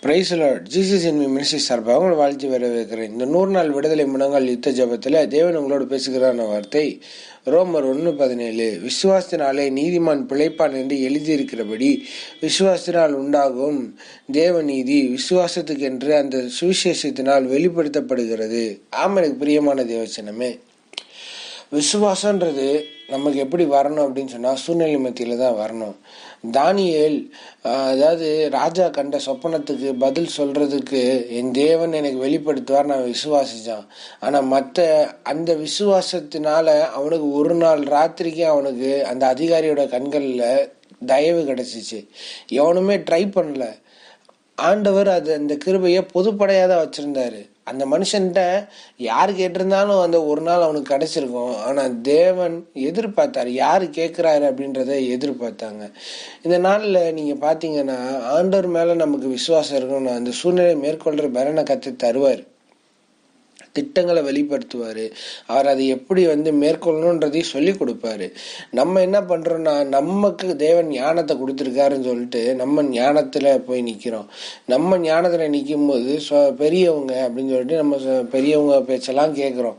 Price Jesus என் ministry சார்பாக உங்களை வாழ்த்து வரவேற்கிறேன். இந்த நூறு நாள் விடுதலை முனங்கள் யுத்த ஜபத்தில் தேவன் உங்களோடு பேசுகிறான வார்த்தை. ரோமர் ஒன்று பதினேழு. விசுவாசத்தினாலே நீதிமான் பிழைப்பான் என்று எழுதியிருக்கிறபடி விசுவாசத்தினால் உண்டாகும் தேவ நீதி விசுவாசத்துக்கென்று அந்த சுவிசேஷத்தினால் வெளிப்படுத்தப்படுகிறது. ஆமனுக்கு எனக்கு பிரியமான தேவச்சனமே விசுவாசன்றது நமக்கு எப்படி வரணும் அப்படின்னு சொன்னால் சூழ்நிலை மத்தியில் தான் வரணும். தானியேல் அதாவது ராஜா கண்ட சொப்பனத்துக்கு பதில் சொல்கிறதுக்கு என் தேவன் எனக்கு வெளிப்படுத்துவார் நான் விசுவாசித்தான் ஆனால் மற்ற அந்த விசுவாசத்தினால அவனுக்கு ஒரு நாள் ராத்திரிக்கு அவனுக்கு அந்த அதிகாரியோட கண்களில் தயவு கிடைச்சிச்சு. எவனுமே ட்ரை பண்ணல. ஆண்டவர் அது அந்த கிருபையை பொதுப்படையாக தான் வச்சுருந்தாரு. அந்த மனுஷன்கிட்ட யார் கேட்டிருந்தாலும் அந்த ஒரு நாள் அவனுக்கு கிடைச்சிருக்கும். ஆனால் தேவன் எதிர்பார்த்தார். யார் கேட்குறாரு அப்படின்றத எதிர்பார்த்தாங்க. இந்த நாளில் நீங்கள் பார்த்தீங்கன்னா ஆண்டவர் மேலே நமக்கு விசுவாசம் இருக்கணும் அந்த சூழ்நிலையை மேற்கொள்கிற பலனை கற்று தருவார். திட்டங்களை வெளிப்படுத்துவார். அவர் அதை எப்படி வந்து மேற்கொள்ளணுன்றதையும் சொல்லி கொடுப்பாரு. நம்ம என்ன பண்ணுறோம்னா நமக்கு தேவன் ஞானத்தை கொடுத்துருக்காருன்னு சொல்லிட்டு நம்ம ஞானத்தில் போய் நிற்கிறோம் நம்ம ஞானத்தில் நிற்கும் போது பெரியவங்க அப்படின்னு சொல்லிட்டு நம்ம பெரியவங்க பேச்செல்லாம் கேட்குறோம்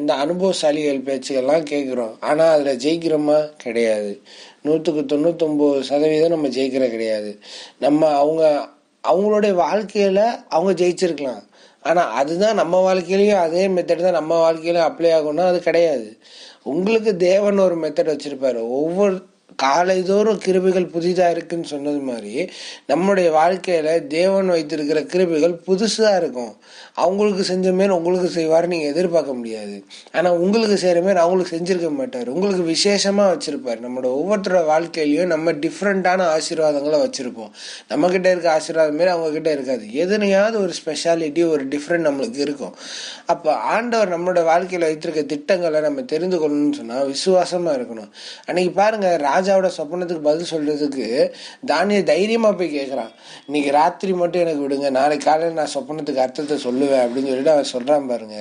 இந்த அனுபவசாலிகள் பேச்சுகள்லாம் கேட்குறோம் ஆனால் அதில் ஜெயிக்கிறோமா? கிடையாது. நூற்றுக்கு தொண்ணூத்தொம்பது சதவீதம் நம்ம ஜெயிக்கிற கிடையாது. நம்ம அவங்க அவங்களுடைய வாழ்க்கையில் அவங்க ஜெயிச்சிருக்கலாம். ஆனால் அதுதான் நம்ம வாழ்க்கையிலையும் அதே மெத்தட் தான் நம்ம வாழ்க்கையிலையும் அப்ளை ஆகும்னா அது கிடையாது. உங்களுக்கு தேவன் ஒரு மெத்தட் வச்சுருப்பார். ஒவ்வொரு காலைதோறும் கிருபிகள் புதிதாக இருக்குன்னு சொன்னது மாதிரி நம்முடைய வாழ்க்கையில் தேவன் வைத்திருக்கிற கிருபிகள் புதுசாக இருக்கும். அவங்களுக்கு செஞ்ச மாரி உங்களுக்கு செய்வார் நீங்கள் எதிர்பார்க்க முடியாது. ஆனால் உங்களுக்கு செய்கிற மாரி அவங்களுக்கு செஞ்சுருக்க மாட்டார். உங்களுக்கு விசேஷமாக வச்சுருப்பார். நம்மளோட ஒவ்வொருத்தரோட வாழ்க்கையிலையும் நம்ம டிஃப்ரெண்ட்டான ஆசீர்வாதங்களை வச்சுருப்போம். நம்மக்கிட்ட இருக்க ஆசீர்வாதம் மாரி அவங்கக்கிட்ட இருக்காது. எதுனையாவது ஒரு ஸ்பெஷாலிட்டி ஒரு டிஃப்ரெண்ட் நம்மளுக்கு இருக்கும். அப்போ ஆண்டவர் நம்மளோட வாழ்க்கையில் வைத்திருக்க திட்டங்களை நம்ம தெரிந்து கொள்ளணும்னு சொன்னால் விசுவாசமாக இருக்கணும். அன்னைக்கு பாருங்க ராஜாவோட சொப்பனத்துக்கு பதில் சொல்கிறதுக்கு தானிய தைரியமாக போய் கேட்குறான் இன்னைக்கு ராத்திரி மட்டும் எனக்கு விடுங்க. நாளைக்கு காலையில் நான் சொப்பனத்துக்கு அர்த்தத்தை சொல்லுவேன் அப்படின்னு சொல்லிட்டு அவன் சொல்கிறான் பாருங்க.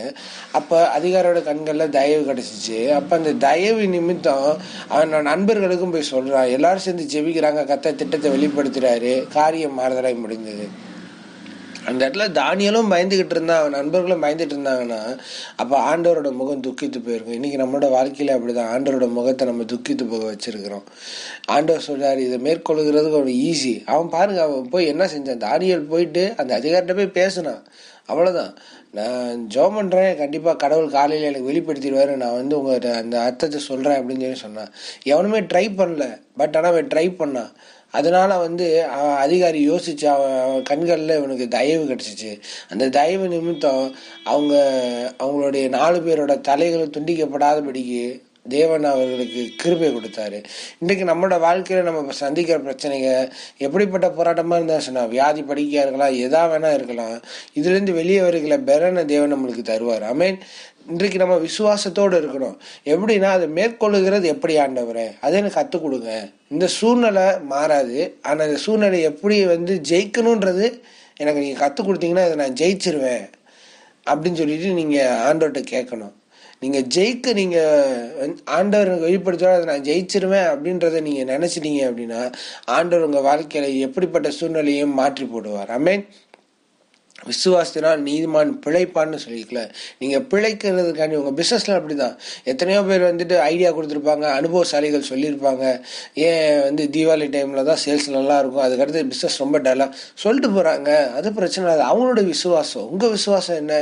அப்போ அதிகாரோட கண்களில் தயவு கிடச்சிச்சு. அப்போ அந்த தயவு நிமித்தம் அவன் நண்பர்களுக்கும் போய் சொல்கிறான் எல்லாரும் சேர்ந்து ஜெபிக்கிறாங்க. கத்த திட்டத்தை வெளிப்படுத்துகிறாரு காரியம் மாறுதலாய் முடிந்தது. அந்த இடத்துல தானியலும் பயந்துக்கிட்டு இருந்தான் அவன் நண்பர்களும் பயந்துட்டு இருந்தாங்கன்னா அப்போ ஆண்டவரோட முகம் துக்கித்து போயிருக்கும். இன்றைக்கி நம்மளோட வாழ்க்கையில் அப்படி தான் ஆண்டவரோட முகத்தை நம்ம துக்கித்து போக வச்சுருக்கிறோம். ஆண்டவர் சொல்கிறார் இதை மேற்கொள்கிறதுக்கு ஒரு ஈஸி அவன் பாருங்க அவன் போய் என்ன செஞ்சான்? தானியல் போயிட்டு அந்த அதிகாரிட்ட போய் பேசினான். அவ்வளோதான் நான் ஜோம் பண்ணுறேன் கண்டிப்பாக கடவுள் காலையில் எனக்கு வெளிப்படுத்திடுவாரு. நான் வந்து உங்கள்கிட்ட அந்த அர்த்தத்தை சொல்கிறேன் அப்படின்னு சொல்லி சொன்னான் எவனுமே ட்ரை பண்ணல. பட் ஆனால் அவன் ட்ரை பண்ணான் அதனால் வந்து அவன் அதிகாரி யோசிச்சு அவன் அவன் கண்களில் இவனுக்கு தயவு கிடச்சிச்சு. அந்த தயவு நிமித்தம் அவங்க அவங்களுடைய நாலு பேரோட தலைகள் துண்டிக்கப்படாதபடிக்கு தேவன் அவர்களுக்கு கிருபை கொடுத்தாரு. இன்றைக்கு நம்மளோட வாழ்க்கையில் நம்ம சந்திக்கிற பிரச்சனைங்க எப்படிப்பட்ட போராட்டமாக இருந்தால் சொன்னா வியாதி படிக்கையாக இருக்கலாம் எதா வேணால் இருக்கலாம் இதுலேருந்து வெளியே வருகிற பெறனை தேவன் நம்மளுக்கு தருவார். ஆமென் இன்றைக்கு நம்ம விசுவாசத்தோடு இருக்கணும். எப்படின்னா அதை மேற்கொள்ளுகிறது எப்படி ஆண்டவரே? அதை எனக்கு கற்றுக் கொடுங்க. இந்த சூழ்நிலை மாறாது. ஆனால் இந்த சூழ்நிலை எப்படி வந்து ஜெயிக்கணுன்றது எனக்கு நீங்கள் கற்றுக் கொடுத்தீங்கன்னா இதை நான் ஜெயிச்சிருவேன் அப்படின்னு சொல்லிட்டு நீங்கள் ஆண்டோட்ட கேட்கணும். நீங்கள் ஜெயிக்க நீங்கள் ஆண்டவர் எனக்கு அதை நான் ஜெயிச்சிருவேன் அப்படின்றத நீங்கள் நினச்சிட்டீங்க அப்படின்னா ஆண்டவர் உங்கள் வாழ்க்கையில் எப்படிப்பட்ட சூழ்நிலையும் மாற்றி போடுவார். அமேன் விசுவாசத்தினால் நீதிமான் பிழைப்பான்னு சொல்லிக்கல நீங்கள் பிழைக்கிறதுக்காண்டி உங்கள் பிஸ்னஸில் அப்படி தான் எத்தனையோ பேர் வந்துட்டு ஐடியா கொடுத்துருப்பாங்க அனுபவசாலிகள் சொல்லியிருப்பாங்க. ஏன் வந்து தீபாவளி டைமில் தான் சேல்ஸ் நல்லா இருக்கும் அதுக்கடுத்து பிஸ்னஸ் ரொம்ப டல்லாக சொல்லிட்டு போகிறாங்க அது பிரச்சனை இல்லை அவங்களோட விசுவாசம். உங்கள் விசுவாசம் என்ன?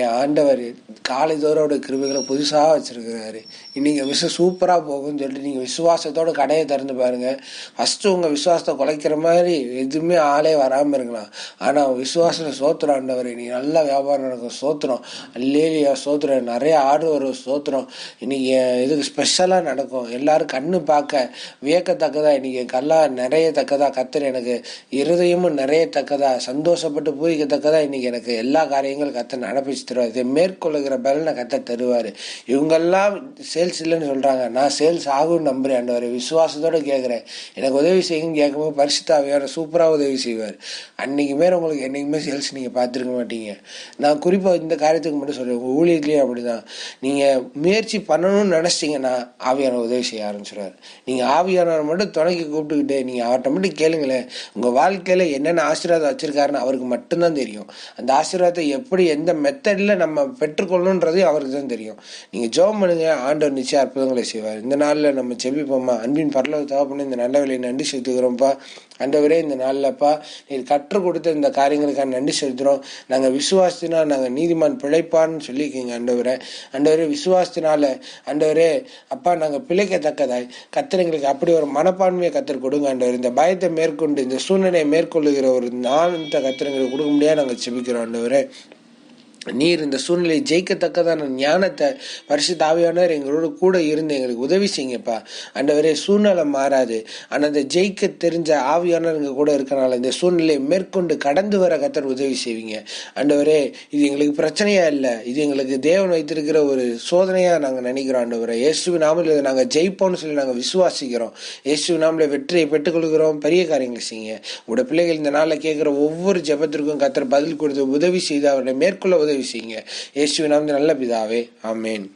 என் ஆண்டவர் காலைதோரோட கிருமிகளை புதுசாக வச்சுருக்கிறாரு. இன்றைக்கி விஷயம் சூப்பராக போகும்னு சொல்லிட்டு நீங்கள் விசுவாசத்தோட கடையை திறந்து பாருங்கள் ஃபஸ்ட்டு உங்கள் விசுவாசத்தை குலைக்கிற மாதிரி எதுவுமே ஆளே வராமல் இருக்கலாம். ஆனால் விசுவாசத்தில் சோத்துறோம் ஆண்டவர் நீ நல்லா வியாபாரம் நடக்கும் சோத்துறோம் அல்லேலியா சோத்துறோம் நிறைய ஆடு வரும் சோத்துறோம் இன்றைக்கி இதுக்கு ஸ்பெஷலாக நடக்கும். எல்லாரும் கண்ணு பார்க்க வியக்கத்தக்கதா? கல்லாக கல்லா நிறையத்தக்கதா? கத்தர் எனக்கு இருதயமும் நிறையத்தக்கதா? சந்தோஷப்பட்டு பூரிக்கத்தக்கதா? இன்றைக்கி எனக்கு எல்லா காரியங்களும் கத்தர் நடப்பிச்சு ஆசீர்வதிச்சு தருவார் இதை மேற்கொள்ளுகிற பலனை கத்த தருவார். இவங்கெல்லாம் சேல்ஸ் இல்லைன்னு சொல்கிறாங்க நான் சேல்ஸ் ஆகும்னு நம்புறேன் ஆண்டவரே. விசுவாசத்தோடு கேட்குறேன் எனக்கு உதவி செய்யுங்கன்னு கேட்கும்போது பரிசுத்தாவியார் சூப்பராக உதவி செய்வார். அன்றைக்கு மேலே உங்களுக்கு என்றைக்குமே சேல்ஸ் நீங்கள் பார்த்துருக்க மாட்டீங்க. நான் குறிப்பாக இந்த காரியத்துக்கு மட்டும் சொல்கிறேன் உங்கள் ஊழியத்துலேயும் அப்படி தான் நீங்கள் முயற்சி பண்ணணும்னு நினச்சிங்கன்னா ஆவியானவர் உதவி செய்ய ஆரம்பிச்சிடுவார் நீங்கள் ஆவியானவர் மட்டும் துணைக்கு கூப்பிட்டுக்கிட்டு நீங்கள் அவர்கிட்ட மட்டும் கேளுங்களேன். உங்கள் வாழ்க்கையில் என்னென்ன ஆசீர்வாதம் வச்சுருக்காருன்னு அவருக்கு மட்டும்தான் தெரியும். அந்த ஆசீர்வாதத்தை எப்படி எந்த மெத்தடில் நம்ம பெற்றுக்கொள்ளணுன்றது அவருக்கு தான் தெரியும். நீங்கள் ஜெபம் பண்ணுங்க ஆண்டவர் நிச்சயம் அற்புதங்களை செய்வார். இந்த நாளில் நம்ம செபிப்போம்மா அன்பின் பரலவு தகப்பன இந்த நல்ல வேலையை நன்றி செலுத்துகிறோம்ப்பா. ஆண்டவரே இந்த நாளில்ப்பா நீர் கற்றுக் கொடுத்த இந்த காரியங்களுக்காக நன்றி செலுத்துகிறோம் நாங்கள் விசுவாசத்தினா நாங்கள் நீதிமான் பிழைப்பான்னு சொல்லியிருக்கீங்க அண்டவரை ஆண்டவரே விசுவாசத்தினால ஆண்டவரே அப்பா நாங்கள் பிழைக்கத்தக்கதாய் கத்தர் எங்களுக்கு அப்படி ஒரு மனப்பான்மையை கத்தர் கொடுங்க ஆண்டவர். இந்த பயத்தை மேற்கொண்டு இந்த சூழ்நிலையை மேற்கொள்ளுகிற ஒரு நாளத்தை கத்தர் எங்களுக்கு கொடுக்க முடியாது நாங்கள் செபிக்கிறோம் ஆண்டவரே. நீர் இந்த சூழ்நிலையை ஜெயிக்கத்தக்கதான ஞானத்தை பரிசு தாவியானவர் எங்களோட கூட இருந்து எங்களுக்கு உதவி செய்யுங்கப்பா. அண்டவரே சூழ்நிலை மாறாது. ஆனால் அந்த ஜெயிக்க தெரிஞ்ச ஆவியானவர் எங்கள் கூட இருக்கனால இந்த சூழ்நிலையை மேற்கொண்டு கடந்து வர கத்தர் உதவி செய்வீங்க. அண்டவரே இது எங்களுக்கு பிரச்சனையா இல்லை. இது எங்களுக்கு தேவன் வைத்திருக்கிற ஒரு சோதனையாக நாங்கள் நினைக்கிறோம் ஆண்டவரே. இயேசுவி நாமில் இதை நாங்கள் ஜெயிப்போம்னு சொல்லி நாங்கள் விசுவாசிக்கிறோம். இயேசுவி நாமில் வெற்றியை பெற்றுக்கொள்கிறோம். பெரிய காரியங்களை செய்யுங்க. உங்களோட பிள்ளைகள் இந்த நாளில் கேட்குற ஒவ்வொரு ஜெபத்திற்கும் கத்தர் பதில் கொடுத்து உதவி செய்து அவர்களை மேற்கொள்ள உதவி செய்யுங்க. இயேசுவின் நாமத்தில் நல்ல பிதாவே ஆமேன்.